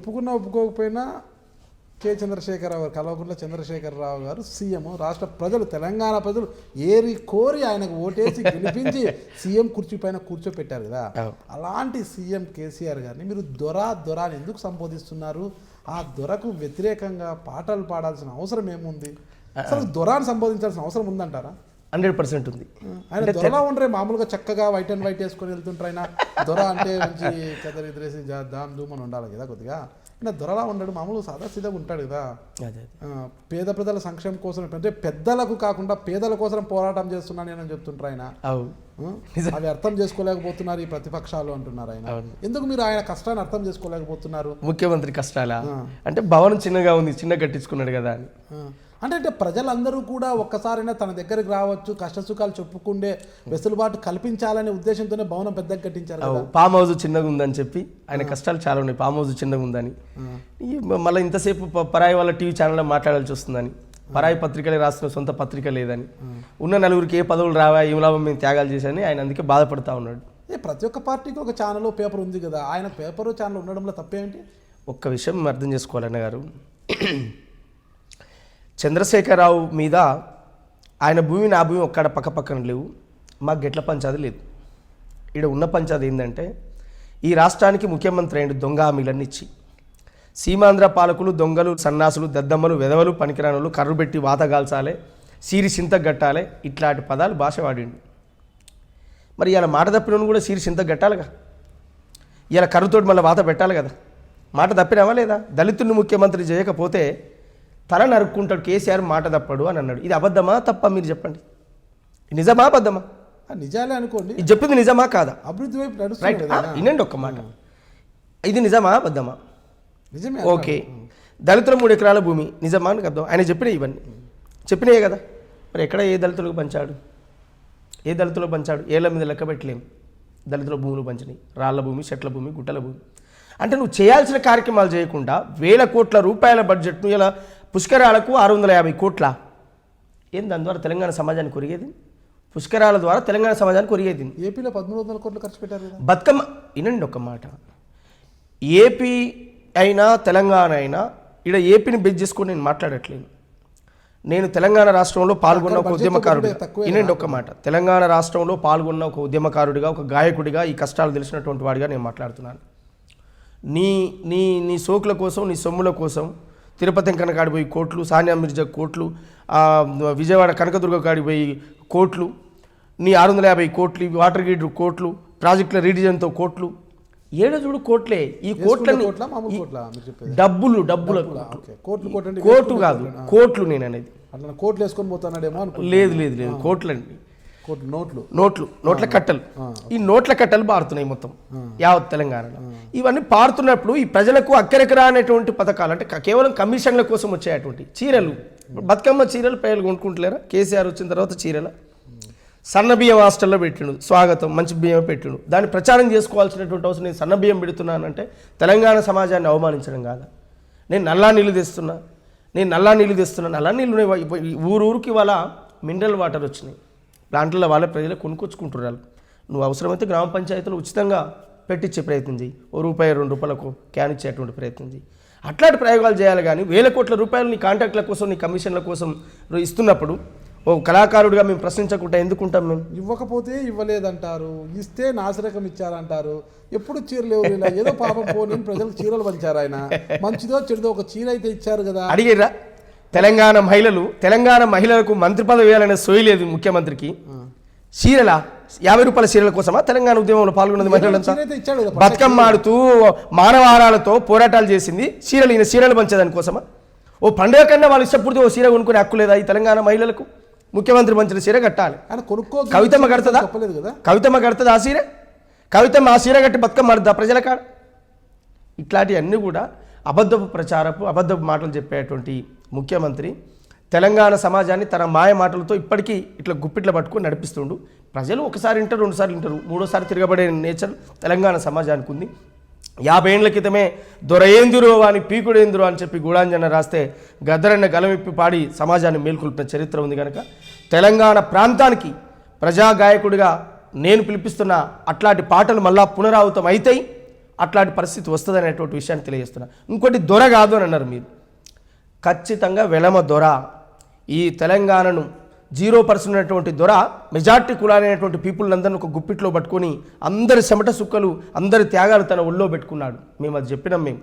ఒప్పుకున్నా ఒప్పుకోకపోయినా కె చంద్రశేఖరరావు గారు కల్వకుంట్ల చంద్రశేఖరరావు గారు సీఎం రాష్ట్ర ప్రజలు తెలంగాణ ప్రజలు ఏరి కోరి ఆయనకు ఓటేసి గెలిపించి సీఎం కుర్చీ పైన కూర్చోపెట్టారు కదా. అలాంటి సీఎం కేసీఆర్ గారిని మీరు దొర దొర అని ఎందుకు సంబోధిస్తున్నారు? ఆ దొరకు వ్యతిరేకంగా పాటలు పాడాల్సిన అవసరం ఏముంది? అసలు దొరాన్ని సంబోధించాల్సిన అవసరం ఉందంటారా? హండ్రెడ్ పర్సెంట్ ఉంది. ఉండరే మామూలుగా చక్కగా వైట్ అండ్ వైట్ వేసుకొని వెళ్తుంటారు ఆయన. దొర అంటే మంచి కథలు ఎదురేసి జా- దామ్ దూమ్ అని ఉండాలి కదా కొద్దిగా. ఆయన దొరలా ఉండడు మామూలు సాదా సీదాగా ఉంటాడు కదా. పేద ప్రజల సంక్షేమం కోసం అంటే పెద్దలకు కాకుండా పేదల కోసం పోరాటం చేస్తున్నాను నేను చెప్తుంటారు ఆయన. అవు. అర్థం చేసుకోలేకపోతున్నారు ఈ ప్రతిపక్షాలు అంటున్నారు ఆయన. ఎందుకు మీరు ఆయన కష్టాన్ని అర్థం చేసుకోలేకపోతున్నారు? ముఖ్యమంత్రి కష్టాలా. అంటే భవనం చిన్నగా ఉంది చిన్న కట్టించుకున్నాడు కదా అని. అంటే అంటే ప్రజలందరూ కూడా ఒక్కసారైనా తన దగ్గరికి రావచ్చు కష్ట సుఖాలు చెప్పుకుండే వెసులుబాటు కల్పించాలనే ఉద్దేశంతోనే భవనం పెద్దగా కట్టించారు పామ్ హౌస్ చిన్నగా ఉందని చెప్పి ఆయన కష్టాలు చాలా ఉన్నాయి పామ్ హౌస్ చిన్నగా ఉందని. మళ్ళీ ఇంతసేపు పరాయి వాళ్ళ టీవీ ఛానల్లో మాట్లాడాల్సి వస్తుందని. పరాయి పత్రికలే రాస్తున్న సొంత పత్రిక లేదని. ఉన్న నలుగురికి ఏ పదవులు రావా ఏం లాభం మేము త్యాగాలు చేశాని ఆయన అందుకే బాధపడతా ఉన్నాడు. ఏ ప్రతి ఒక్క పార్టీకి ఒక ఛానల్ పేపర్ ఉంది కదా. ఆయన పేపర్ ఛానల్ ఉండడంలో తప్పేంటి ఒక్క విషయం అర్థం చేసుకోవాలన్న గారు చంద్రశేఖరరావు మీద ఆయన భూమి నా భూమి ఒక్కడ పక్క పక్కన లేవు. మాకు గెట్ల పంచాది లేదు. ఇక్కడ ఉన్న పంచాది ఏంటంటే ఈ రాష్ట్రానికి ముఖ్యమంత్రి అయిన దొంగ హామీలన్నీ ఇచ్చి సీమాంధ్ర పాలకులు దొంగలు సన్నాసులు దద్దమ్మలు వెదవలు పనికిరానులు కర్రు పెట్టి వాత గాల్చాలే సీరి చింత గట్టాలే ఇట్లాంటి పదాలు భాష వాడిండు. మరి ఇలా మాట తప్పిన కూడా సీరి సింత గట్టాలిగా. ఇలా కర్రుతోటి మళ్ళీ వాత పెట్టాలి కదా. మాట తప్పినావా లేదా? దళితుడిని ముఖ్యమంత్రి చేయకపోతే తల నరుక్కుంటాడు కేసీఆర్ మాట తప్పడు అని అన్నాడు. ఇది అబద్ధమా తప్ప మీరు చెప్పండి. నిజమా అబద్ధమా? నిజాలే అనుకోండి. ఇది చెప్పింది నిజమా కాదా? అభివృద్ధి వైపు రైట్. వినండి ఒక్క మాట. ఇది నిజమా అబద్ధమా? నిజమే ఓకే. దళితుల మూడు ఎకరాల భూమి నిజమా అని అర్థం. ఆయన చెప్పినాయి ఇవన్నీ. చెప్పినాయే కదా. మరి ఎక్కడ ఏ దళితులకు పంచాడు? ఏ దళితులకు పంచాడు? ఏళ్ళ మీద లెక్క పెట్టలేం. దళితుల భూములు పంచినాయి. రాళ్ళ భూమి చెట్ల భూమి గుట్టల భూమి. అంటే నువ్వు చేయాల్సిన కార్యక్రమాలు చేయకుండా వేల కోట్ల రూపాయల బడ్జెట్ను ఇలా పుష్కరాలకు ఆరు వందల యాభై కోట్ల. ఏం దాని ద్వారా తెలంగాణ సమాజానికి ఒరిగేది? పుష్కరాల ద్వారా తెలంగాణ సమాజానికి ఒరిగేది. ఏపీలో పదమూడు వందల కోట్లు ఖర్చు పెట్టారు బతుకమ్మ వినండి ఒక మాట. ఏపీ అయినా తెలంగాణ అయినా ఇక్కడ ఏపీని బేస్ చేసుకొని నేను మాట్లాడట్లేను నేను తెలంగాణ రాష్ట్రంలో పాల్గొన్న ఒక తక్కువే వినండి ఒక మాట. తెలంగాణ రాష్ట్రంలో పాల్గొన్న ఒక ఉద్యమకారుడిగా ఒక గాయకుడిగా ఈ కష్టాలు తెలిసినటువంటి వాడిగా నేను మాట్లాడుతున్నాను. నీ నీ నీ సోకుల కోసం నీ సొమ్ముల కోసం తిరుపతి వెంకన్న కాడి పోయి కోట్లు సానియా మిర్జా కోట్లు విజయవాడ కనకదుర్గ కాడి పోయి కోట్లు నీ ఆరు వందల యాభై కోట్లు వాటర్ గ్రిడ్ కోట్లు ప్రాజెక్టుల రీడిజన్తో కోట్లు. ఏడో చూడు కోట్లే. ఈ కోట్లని కోట్ల? డబ్బులు డబ్బుల కోట్లు. కోట్లు కాదు. కోట్లు నేను అనేది. అట్లా కోట్లు వేసుకొని పోతున్నాడేమో అనుకో లేదు లేదు లేదు. కోట్లండి కోట్లు నోట్లు. నోట్లు నోట్ల కట్టలు. ఈ నోట్ల కట్టలు పారుతున్నాయి మొత్తం. యావత్ తెలంగాణలో. ఇవన్నీ పారుతున్నప్పుడు ఈ ప్రజలకు అక్కరెకరా అనేటువంటి పథకాలు అంటే కేవలం కమిషన్ల కోసం వచ్చేటువంటి చీరలు. బతుకమ్మ చీరలు ప్రజలు కొనుక్కుంటలేరా? కేసీఆర్ వచ్చిన తర్వాత చీరల? సన్న బియ్యం హాస్టల్లో పెట్టిండు స్వాగతం మంచి బియ్యం పెట్టిండు. దాన్ని ప్రచారం చేసుకోవాల్సినటువంటి అవసరం నేను సన్న బియ్యం పెడుతున్నానంటే తెలంగాణ సమాజాన్ని అవమానించడం కాదా? నేను నల్లా నీళ్ళు తెస్తున్నా నేను నల్లా నీళ్ళు తెస్తున్నా నల్లా నీళ్ళు ఊరు ఊరికి వాళ్ళ మినరల్ వాటర్ వచ్చినాయి. ప్లాంట్లలో వాళ్ళ ప్రజలు కొనుక్కొచ్చుకుంటున్నారు. నువ్వు అవసరమైతే గ్రామ పంచాయతీలు ఉచితంగా పెట్టించే ప్రయత్నం చేయి ఓ రూపాయి రెండు రూపాయలకు క్యాన్ ఇచ్చేటువంటి ప్రయత్నం చేయి అట్లాంటి ప్రయోగాలు చేయాలి కానీ వేల కోట్ల రూపాయలు నీ కాంట్రాక్ట్ల కోసం నీ కమిషన్ల కోసం ఇస్తున్నప్పుడు ఓ కళాకారుడిగా మేము ప్రశ్నించకుండా ఎందుకుంటాం మేము? ఇవ్వకపోతే ఇవ్వలేదంటారు. ఇస్తే నాసిరకం ఇచ్చారంటారు. ఎప్పుడు చీరలు ఎవరు ఏదో పాపం పోనీ ప్రజలకు చీరలు పంచారు ఆయన. మంచిదో చెడుదో ఒక చీర అయితే ఇచ్చారు కదా. అడిగిర్రా? తెలంగాణ మహిళలు తెలంగాణ మహిళలకు మంత్రి పదవి వేయాలనే సోయి లేదు ముఖ్యమంత్రికి. చీరల? యాభై రూపాయల చీరల కోసమా? తెలంగాణ ఉద్యమంలో పాల్గొన్నది మహిళలంతా? బతుకమ్మ ఆడుతూ మానవాహారాలతో పోరాటాలు చేసింది. చీరలు ఈయన చీరలు పంచేదాని కోసమా? ఓ పండుగ కన్నా వాళ్ళు ఇష్టపడితే ఓ చీర కొనుక్కునే హక్కు లేదా ఈ తెలంగాణ మహిళలకు? ముఖ్యమంత్రి పంచిన చీర కట్టాలి. కొనుక్కో కవితమ్మ కడుతుందా? కదా. కవితమ్మ కడుతుందా ఆ సీర? కవితమ్మ ఆ సీర కట్టి బతుకమ్మ ఆడుతుందా ప్రజల కాడ ఇట్లాంటివన్నీ కూడా అబద్ధపు ప్రచారపు అబద్ధపు మాటలు చెప్పేటువంటి ముఖ్యమంత్రి తెలంగాణ సమాజాన్ని తన మాయ మాటలతో ఇప్పటికీ ఇట్లా గుప్పిట్ల పట్టుకొని నడిపిస్తుండు. ప్రజలు ఒకసారి వింటారు రెండుసార్లు వింటారు. మూడోసారి తిరగబడే నేచర్ తెలంగాణ సమాజానికి ఉంది. యాభై ఏళ్ళ క్రితమే దొరయేందురో అని పీకుడేందురో అని చెప్పి గూడాంజన రాస్తే గద్దరన్న గలమిప్పి పాడి సమాజాన్ని మేల్కొల్పిన చరిత్ర ఉంది కనుక తెలంగాణ ప్రాంతానికి ప్రజా గాయకుడిగా నేను పిలిపిస్తున్న అట్లాంటి పాటలు మళ్ళా పునరావృతం అవుతాయి అట్లాంటి పరిస్థితి వస్తుంది అనేటువంటి విషయాన్ని తెలియజేస్తున్నా. ఇంకోటి దొర కాదు అని అన్నారు మీరు. ఖచ్చితంగా వెలమ దొర. ఈ తెలంగాణను జీరో పర్సెంట్ ఉన్నటువంటి దొర మెజార్టీ కులాలైనటువంటి పీపుల్ ఒక గుప్పిట్లో పట్టుకొని అందరి చెమట సుక్కలు అందరి త్యాగాలు తన ఒళ్ళో పెట్టుకున్నాడు. మేము అది చెప్పినాం మేము.